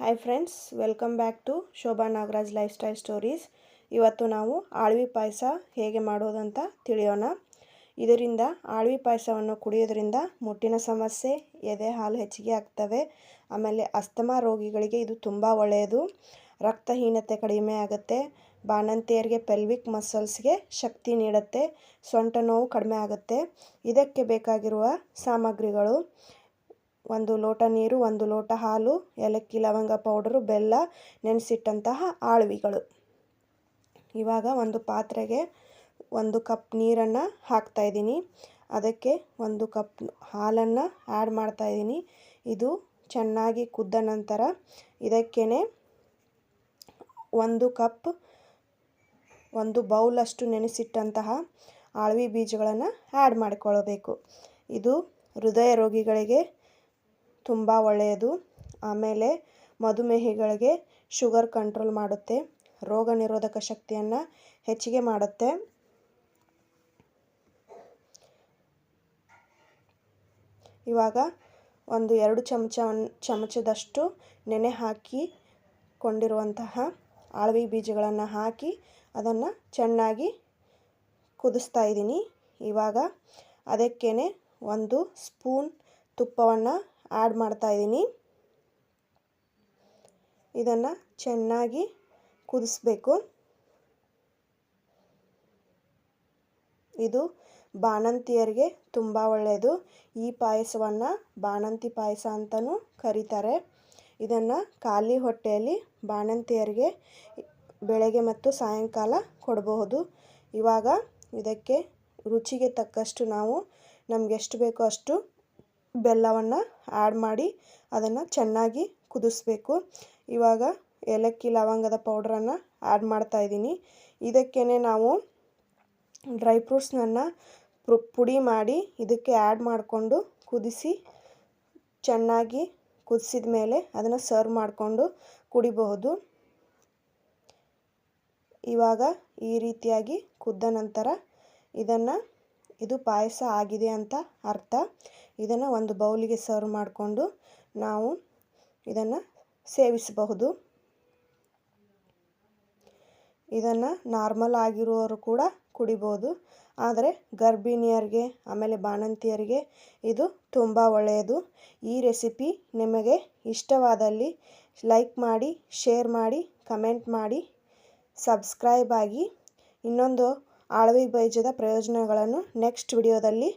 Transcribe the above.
Hi friends welcome back to Shobha Nagaraj life style stories ಇವತ್ತು ನಾವು ಆಳ್ವಿ ಪಾಯಸ ಹೇಗೆ ಮಾಡೋದಂತ ತಿಳಿಯೋಣ. ಇದರಿಂದ ಆಳ್ವಿ ಪಾಯಸವನ್ನು ಕುಡಿಯೋದ್ರಿಂದ ಮುಟ್ಟಿನ ಸಮಸ್ಯೆ, ಎದೆ ಹಾಲು ಹೆಚ್ಚಿಗೆ ಆಗ್ತವೆ. ಆಮೇಲೆ ಅಸ್ತಮಾ ರೋಗಿಗಳಿಗೆ ಇದು ತುಂಬ ಒಳ್ಳೆಯದು. ರಕ್ತಹೀನತೆ ಕಡಿಮೆ ಆಗುತ್ತೆ. ಬಾಣಂತಿಯರಿಗೆ ಪೆಲ್ವಿಕ್ ಮಸಲ್ಸ್ಗೆ ಶಕ್ತಿ ನೀಡುತ್ತೆ. ಸೊಂಟ ನೋವು ಕಡಿಮೆ ಆಗುತ್ತೆ. ಇದಕ್ಕೆ ಬೇಕಾಗಿರುವ ಸಾಮಗ್ರಿಗಳು. ಒಂದು ಲೋಟ ನೀರು, ಒಂದು ಲೋಟ ಹಾಲು, ಏಲಕ್ಕಿ, ಲವಂಗ ಪೌಡರು, ಬೆಲ್ಲ, ನೆನೆಸಿಟ್ಟಂತಹ ಆಳ್ವಿಗಳು. ಇವಾಗ ಒಂದು ಪಾತ್ರೆಗೆ ಒಂದು ಕಪ್ ನೀರನ್ನು ಹಾಕ್ತಾಯಿದ್ದೀನಿ ಅದಕ್ಕೆ ಒಂದು ಕಪ್ ಹಾಲನ್ನು ಆ್ಯಡ್ ಮಾಡ್ತಾಯಿದ್ದೀನಿ ಇದು ಚೆನ್ನಾಗಿ ಕುದ್ದ ನಂತರ ಇದಕ್ಕೇ ಒಂದು ಕಪ್, ಒಂದು ಬೌಲಷ್ಟು ನೆನೆಸಿಟ್ಟಂತಹ ಆಳ್ವಿ ಬೀಜಗಳನ್ನು ಆ್ಯಡ್ ಮಾಡಿಕೊಳ್ಳಬೇಕು ಇದು ಹೃದಯ ರೋಗಿಗಳಿಗೆ ತುಂಬ ಒಳ್ಳೆಯದು. ಆಮೇಲೆ ಮಧುಮೇಹಿಗಳಿಗೆ ಶುಗರ್ ಕಂಟ್ರೋಲ್ ಮಾಡುತ್ತೆ. ರೋಗ ನಿರೋಧಕ ಶಕ್ತಿಯನ್ನು ಹೆಚ್ಚಿಗೆ ಮಾಡುತ್ತೆ. ಇವಾಗ ಒಂದು ಎರಡು ಚಮಚ, ಚಮಚದಷ್ಟು ನೆನೆ ಹಾಕಿ ಕೊಂಡಿರುವಂತಹ ಆಳ್ವಿ ಬೀಜಗಳನ್ನು ಹಾಕಿ ಅದನ್ನು ಚೆನ್ನಾಗಿ ಕುದಿಸ್ತಾ ಇದ್ದೀನಿ. ಇವಾಗ ಅದಕ್ಕೇ ಒಂದು ಸ್ಪೂನ್ ತುಪ್ಪವನ್ನು ಆ್ಯಡ್ ಮಾಡ್ತಾಯಿದ್ದೀನಿ ಇದನ್ನು ಚೆನ್ನಾಗಿ ಕುದಿಸ್ಬೇಕು. ಇದು ಬಾಣಂತಿಯರಿಗೆ ತುಂಬ ಒಳ್ಳೆಯದು ಈ ಪಾಯಸವನ್ನು ಬಾಣಂತಿ ಪಾಯಸ ಅಂತಲೂ ಕರೀತಾರೆ. ಇದನ್ನು ಖಾಲಿ ಹೊಟ್ಟೆಯಲ್ಲಿ ಬಾಣಂತಿಯರಿಗೆ ಬೆಳಗ್ಗೆ ಮತ್ತು ಸಾಯಂಕಾಲ ಕೊಡಬಹುದು. ಇವಾಗ ಇದಕ್ಕೆ ರುಚಿಗೆ ತಕ್ಕಷ್ಟು ನಾವು ನಮ್ಗೆ ಎಷ್ಟು ಬೇಕೋ ಅಷ್ಟು ಬೆಲ್ಲವನ್ನು ಆ್ಯಡ್ ಮಾಡಿ ಅದನ್ನು ಚೆನ್ನಾಗಿ ಕುದಿಸ್ಬೇಕು. ಇವಾಗ ಏಲಕ್ಕಿ ಲವಂಗದ ಪೌಡ್ರನ್ನು ಆ್ಯಡ್ ಮಾಡ್ತಾಯಿದ್ದೀನಿ ಇದಕ್ಕೇ ನಾವು ಡ್ರೈ ಫ್ರೂಟ್ಸ್ನನ್ನು ಪುಡಿ ಮಾಡಿ ಇದಕ್ಕೆ ಆ್ಯಡ್ ಮಾಡಿಕೊಂಡು ಕುದಿಸಿ ಚೆನ್ನಾಗಿ ಕುದಿಸಿದ ಮೇಲೆ ಅದನ್ನು ಸರ್ವ್ ಮಾಡಿಕೊಂಡು ಕುಡಿಬಹುದು. ಇವಾಗ ಈ ರೀತಿಯಾಗಿ ಕುದ್ದ ನಂತರ ಇದನ್ನು ಇದು ಪಾಯಸ ಆಗಿದೆ ಅಂತ ಅರ್ಥ. ಇದನ್ನು ಒಂದು ಬೌಲಿಗೆ ಸರ್ವ್ ಮಾಡಿಕೊಂಡು ನಾವು ಇದನ್ನು ಸೇವಿಸಬಹುದು. ಇದನ್ನು ನಾರ್ಮಲ್ ಆಗಿರುವವರು ಕೂಡ ಕುಡಿಬೋದು. ಆದರೆ ಗರ್ಭಿಣಿಯರಿಗೆ, ಆಮೇಲೆ ಬಾಣಂತಿಯರಿಗೆ ಇದು ತುಂಬ ಒಳ್ಳೆಯದು. ಈ ರೆಸಿಪಿ ನಿಮಗೆ ಇಷ್ಟವಾದಲ್ಲಿ ಲೈಕ್ ಮಾಡಿ, ಶೇರ್ ಮಾಡಿ, ಕಮೆಂಟ್ ಮಾಡಿ, ಸಬ್ಸ್ಕ್ರೈಬ್ ಆಗಿ ಇನ್ನೊಂದು ಆಳ್ವಿ ಬೀಜದ ಪ್ರಯೋಜನಗಳನ್ನು ನೆಕ್ಸ್ಟ್ ವಿಡಿಯೋದಲ್ಲಿ